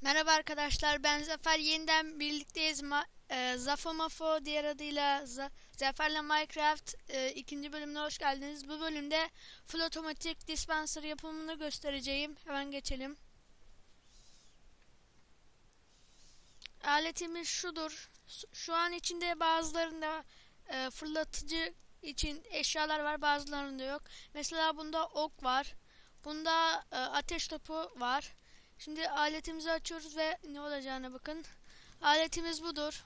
Merhaba arkadaşlar ben Zafer yeniden birlikteyiz Ma e, Zafomafo diğer adıyla Za Zafer'le Minecraft e, ikinci bölümüne hoş geldiniz. Bu bölümde full otomatik dispenser yapımını göstereceğim. Hemen geçelim. Aletimiz şudur. Şu an içinde bazılarında e, fırlatıcı için eşyalar var bazılarında yok. Mesela bunda ok var. Bunda e, ateş topu var. Şimdi aletimizi açıyoruz ve ne olacağına bakın. Aletimiz budur.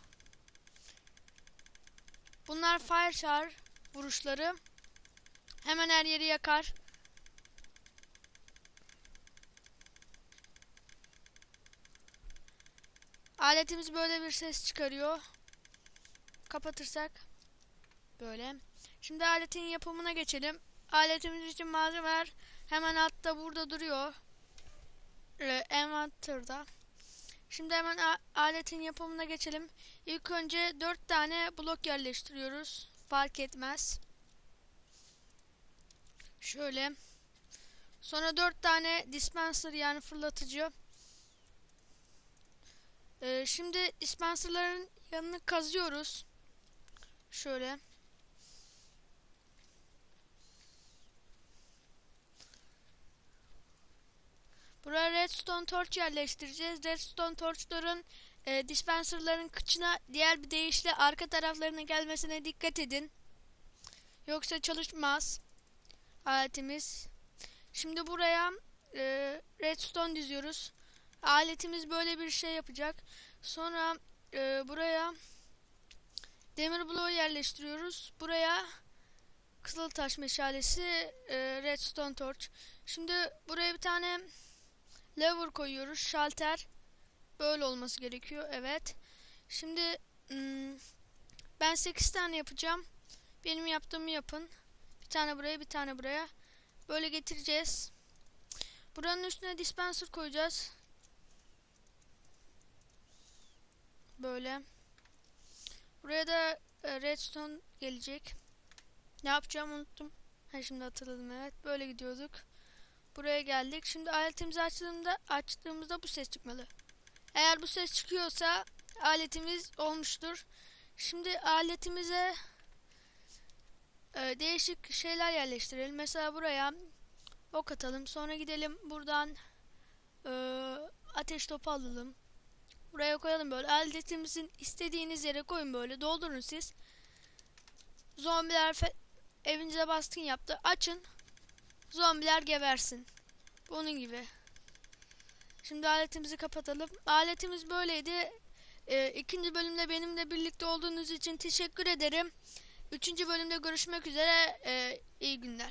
Bunlar fire char vuruşları. Hemen her yeri yakar. Aletimiz böyle bir ses çıkarıyor. Kapatırsak böyle. Şimdi aletin yapımına geçelim. Aletimiz için malzemeler hemen altta burada duruyor envanter'da. Şimdi hemen aletin yapımına geçelim. İlk önce 4 tane blok yerleştiriyoruz. Fark etmez. Şöyle. Sonra 4 tane dispenser yani fırlatıcı. Ee, şimdi dispenserların yanını kazıyoruz. Şöyle. Buraya redstone torch yerleştireceğiz. Redstone torchların e, dispenserların kıçına diğer bir deyişle arka taraflarına gelmesine dikkat edin. Yoksa çalışmaz aletimiz. Şimdi buraya e, redstone diziyoruz. Aletimiz böyle bir şey yapacak. Sonra e, buraya demir bloğu yerleştiriyoruz. Buraya kızıl taş meşalesi e, redstone torch. Şimdi buraya bir tane lever koyuyoruz. Şalter böyle olması gerekiyor. Evet. Şimdi hmm, ben 8 tane yapacağım. Benim yaptığımı yapın. Bir tane buraya, bir tane buraya. Böyle getireceğiz. Buranın üstüne dispenser koyacağız. Böyle. Buraya da e, redstone gelecek. Ne yapacağım unuttum. Ha şimdi hatırladım evet. Böyle gidiyorduk. Buraya geldik. Şimdi aletimizi açtığımda, açtığımızda bu ses çıkmalı. Eğer bu ses çıkıyorsa aletimiz olmuştur. Şimdi aletimize e, değişik şeyler yerleştirelim. Mesela buraya ok atalım. Sonra gidelim buradan e, ateş topu alalım. Buraya koyalım böyle. Aletimizin istediğiniz yere koyun böyle. Doldurun siz. Zombiler evinize baskın yaptı. Açın. Zombiler gebersin. Bunun gibi. Şimdi aletimizi kapatalım. Aletimiz böyleydi. Ee, ikinci bölümde benimle birlikte olduğunuz için teşekkür ederim. Üçüncü bölümde görüşmek üzere. Ee, iyi günler.